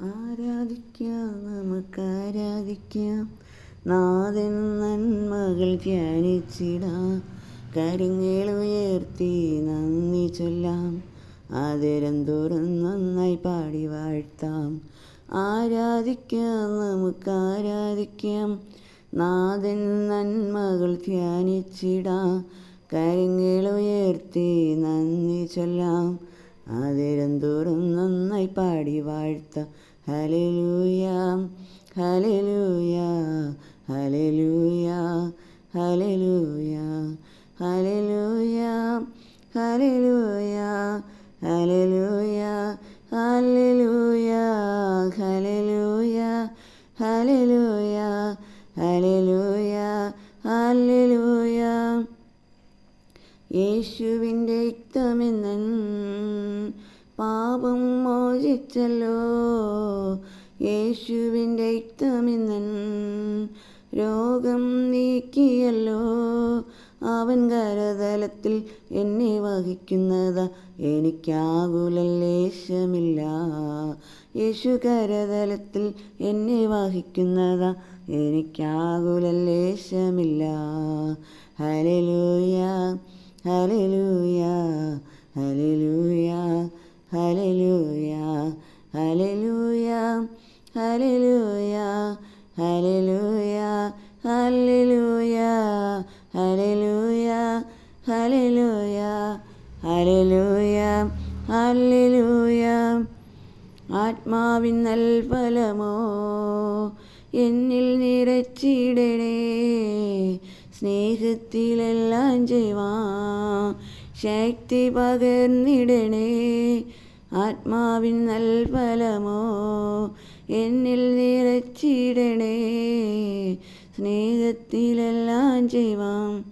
ആരാധിക്കാം നമുക്ക് ആരാധിക്കാം നാഥൻ നന്മകൾ ധ്യാനിച്ചിടാം. കരിങ്ങേളുയർത്തി നന്ദി ചൊല്ലാം. ആദരം തുറന്നൊന്നായി പാടി വാഴ്ത്താം. ആരാധിക്കാം നമുക്ക് ആരാധിക്കാം നാഥൻ നന്മകൾ ധ്യാനിച്ചിടാം. കരിങ്ങേളുയർത്തി നന്ദി ചൊല്ലാം. ആദരം നന്നായി പാടി വാഴ്ത്താം ഹലലൂയ ഹലലൂയ ഹലലൂയ ഹലലൂയ ഹലലൂയ ഹലലൂയ ഹലലൂയ ഹലലൂയ ഹലലൂയ ഹലലൂയ ഹലലൂയ ഹലലൂയ യേശുവിന്റെ രക്തമെന്നൻ പാപം മോചിച്ചല്ലോ. യേശുവിന്റെ രക്തമെന്നൻ രോഗം നീക്കിയല്ലോ. അവൻ കരതലത്തിൽ എന്നെ വഹിക്കുന്നത്. എനിക്കാകുലേശമില്ല യേശു കരതലത്തിൽ എന്നെ വഹിക്കുന്നത്. എനിക്കാകുലേശമില്ല ഹലലൂയ ഹലലൂയ ഹലലൂയ ഹലലൂയ ഹലലൂയ ഹലലൂയ ഹലലൂയ ഹലലൂയ ഹലലൂയ ഹലലൂയ ഹലലൂയ ഹലലൂയ ആത്മാവിൻ നൽഫലമോ എന്നിൽ നിറച്ചിടണേ. സ്നേഹത്തിലെല്ലാം ചെയ്യുവാ ശക്തി പകർന്നിടണേ. ആത്മാവിൻ നൽഫലമോ എന്നിൽ നിറച്ചിടണേ. സ്നേഹത്തിലെല്ലാം ചെയ്യുവാൻ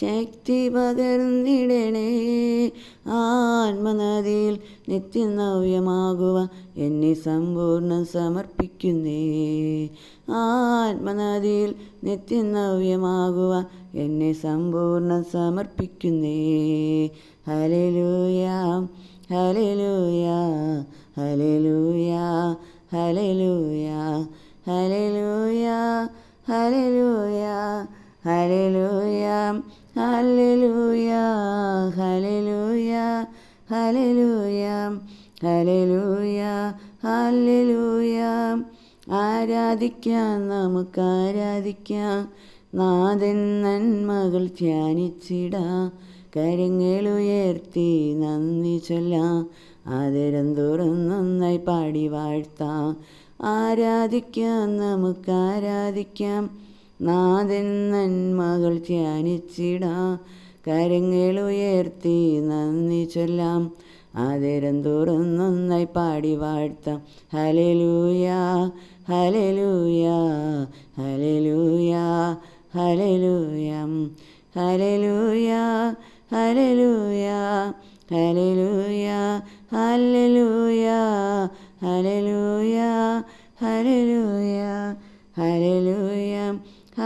ശക്തി പകർന്നിടണേ. ആത്മനദിയിൽ നിത്യനവ്യമാകുക എന്നെ സമ്പൂർണം സമർപ്പിക്കുന്നേ. ആത്മനദിയിൽ നിത്യനവ്യമാകുക എന്നെ സമ്പൂർണം സമർപ്പിക്കുന്നേ. ഹലലൂയ ഹലലൂയ ഹലലൂയ ഹലലൂയ ഹലലൂയ ഹലലൂയ ഹലലൂയ ഹലലൂയ ഹലലൂയ ഹലലൂയ ഹലലൂയ ഹലലൂയ ആരാധിക്കാം നമുക്ക് ആരാധിക്കാം. നാഥൻ നന്മകൾ ധ്യാനിച്ചിടാം. കരങ്ങൾ ഉയർത്തി നന്ദി ചൊല്ലാം. ആദരം തുറന്നൊന്നായി പാടി വാഴ്ത്താം. ആരാധിക്കാം നമുക്ക് ആരാധിക്കാം. നാഥൻ ധ്യാനിച്ചിടാം. കരങ്ങൾ ഉയർത്തി നന്ദി ചൊല്ലാം. ആദരം തുറന്നൊന്നായി പാടി വാഴ്ത്താം. ഹലലൂയ ഹലലൂയ ഹലലൂയ ഹലലൂയ ഹലലൂയ ഹലലൂയ ഹലലൂയ ഹലലൂയ ഹലലൂയ